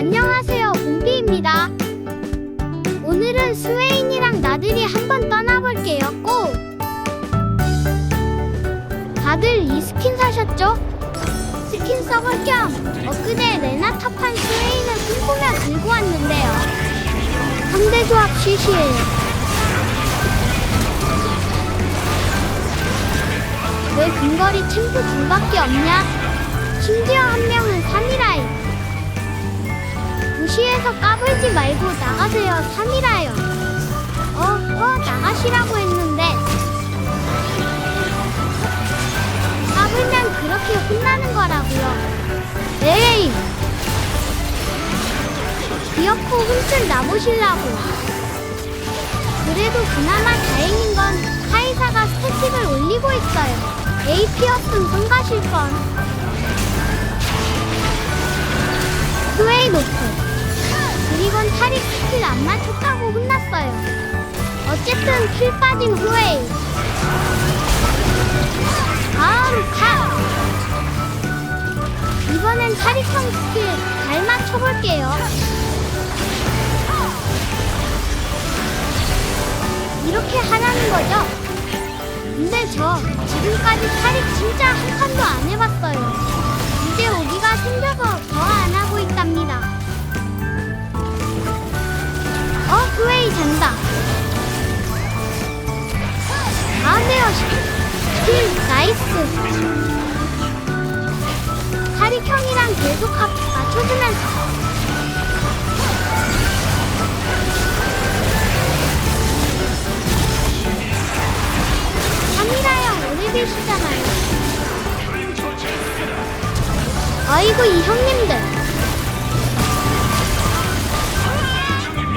안녕하세요, 봄비입니다. 오늘은 스웨인이랑 나들이 한번 떠나볼게요. 고! 다들 이 스킨 사셨죠? 스킨 써볼 겸 엊그제 레나타판 스웨인을 꿈꾸며 들고 왔는데요. 상대조합 시시해요. 왜 근거리 챔프 둘밖에 없냐? 심지어 한 명은 3이라이. 무시해서 까불지 말고 나가세요, 3이라요. 어, 어, 나가시라고 했는데. 까불면 그렇게 혼나는 거라고요. 에이! 귀엽고 훔칠 나보실라고. 그래도 그나마 다행인 건 카이사가 스태틱을 올리고 있어요. AP였음 성가실 건. 스웨이 노프. 그리곤 탈익 스킬 안 맞췄다고 혼났어요. 어쨌든 킬 빠진 후웨이. 다음 카. 이번엔 탈익성 스킬 잘 맞춰볼게요. 이렇게 하라는 거죠? 근데 저 지금까지 탈익 진짜 한 칸도 안 해봤어요. 이제 오기가 생겨서 더안 나이스. 탈익형이랑 계속 합 맞춰주면서 카미라형 오래 계시잖아요. 아이고 이 형님들.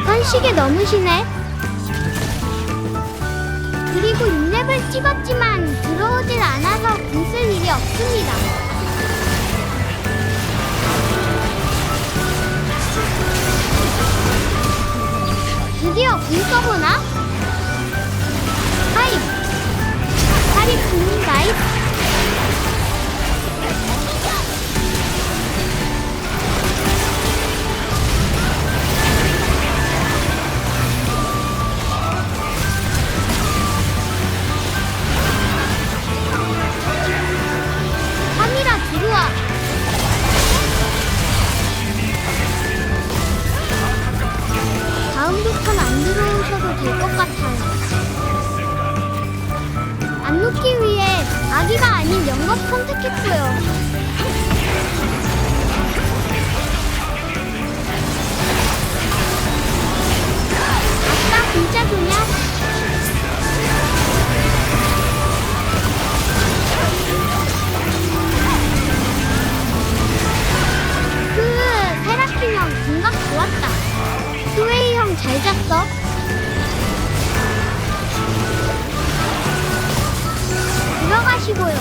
선식에 넘으시네. 그리고 6렙을 찍었지만 없습니다. 드디어 궁 써보나? 하이! 다리 궁 나이스! 아닌 영겁 선택했고요. 아빠 진짜 좋냐? 그 세라핀 형 궁각 좋았다. 스웨이 형 잘 잤어? 들어가시고요.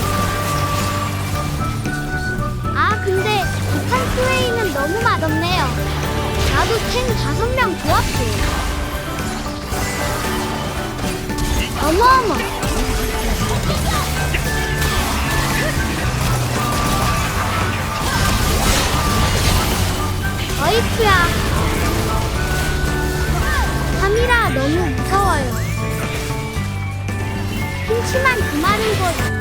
아, 근데 북한 스웨이는 너무 맛없네요. 나도 탱 다섯 명 좋았어. 어머어머. 어이쿠야. 카미라 너무 무서워요. 핑치만 두 마리인 곳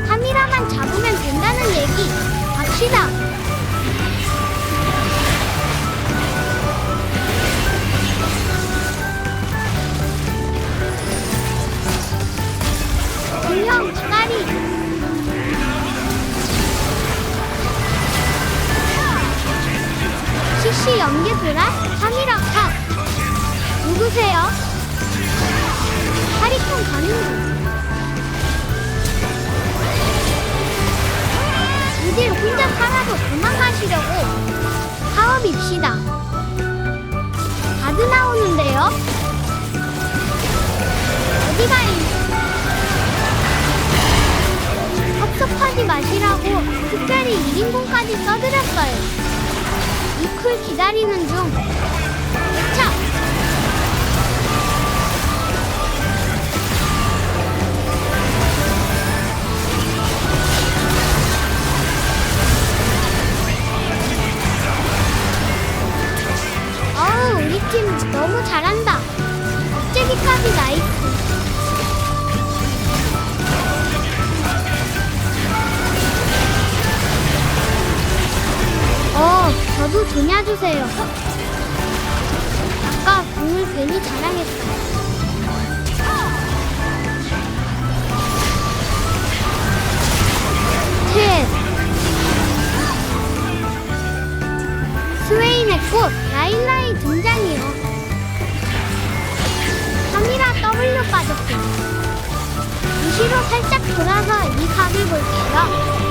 갑시다 분명 차가리! CC 연계 드라 카미라 카 누구세요? 하리콘 가는 중 이들 혼자 살아도 도망가시려고 사업입시다. 가드 나오는데요? 어디가 이 섭섭하지 마시라고 특별히 1인분까지 써드렸어요. 이쿨 기다리는 중. 도냐주세요. 아까 공을 괜히 자랑했어. 셋. 스웨인의 꽃 라일라이 등장이요. 카미라 W 빠졌고 무시로 살짝 돌아서 이 각을 볼게요.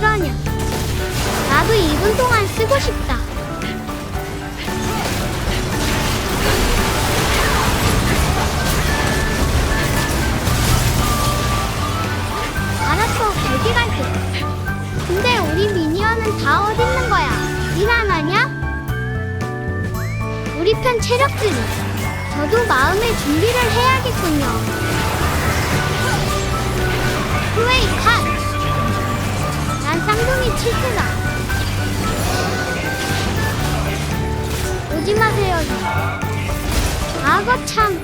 실화냐? 나도 2분 동안 쓰고 싶다. 알았어, 갈게 갈게. 근데 우리 미니언은 다 어딨는 거야? 일안 하냐? 우리 편 체력들이. 저도 마음의 준비를 해야겠군요. 후웨이 컷! 난 쌍둥이 칠트다. 오지 마세요. 악어 참.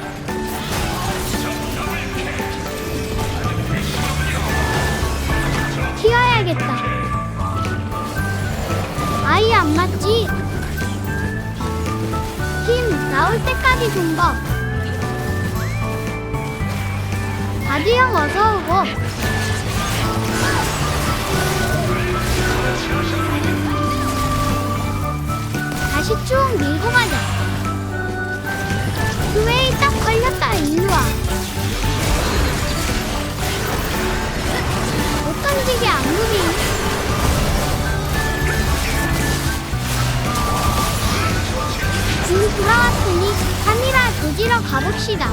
튀어야겠다. 아이 안 맞지? 힘 나올 때까지 좀봐 바디 형 어서 오고. 다시 쭉 밀고 가자. 스웨이 딱 걸렸다 일로 와. 못 던지게 안 무리. 지금 돌아왔으니 카미라 조지러 가봅시다.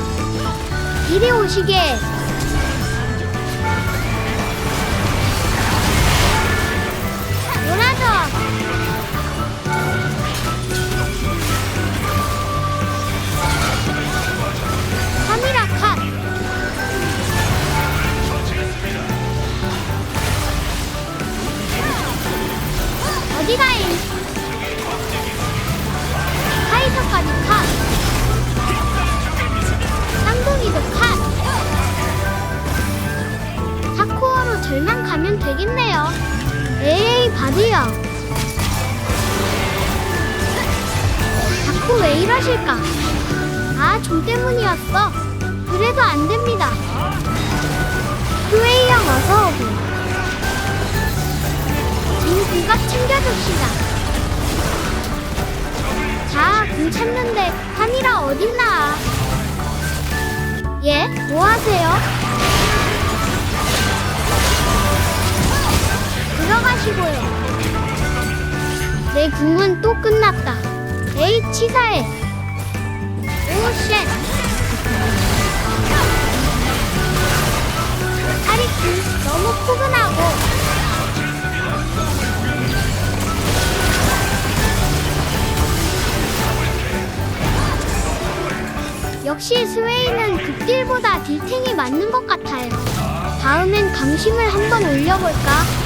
이리 오시게. 이러실까? 아, 좀 때문이었어. 그래도 안 됩니다. 후웨이 형 어서 오고. 진 궁각 챙겨줍시다. 자, 궁 찾는데 카미라 어딨나? 예, 뭐 하세요? 들어가시고요. 내 궁은 또 끝났다. 에이, 치사해. 아리쿠, 너무 포근하고. 역시 스웨이는 극딜보다 딜탱이 맞는 것 같아요. 다음엔 강심을 한번 올려볼까?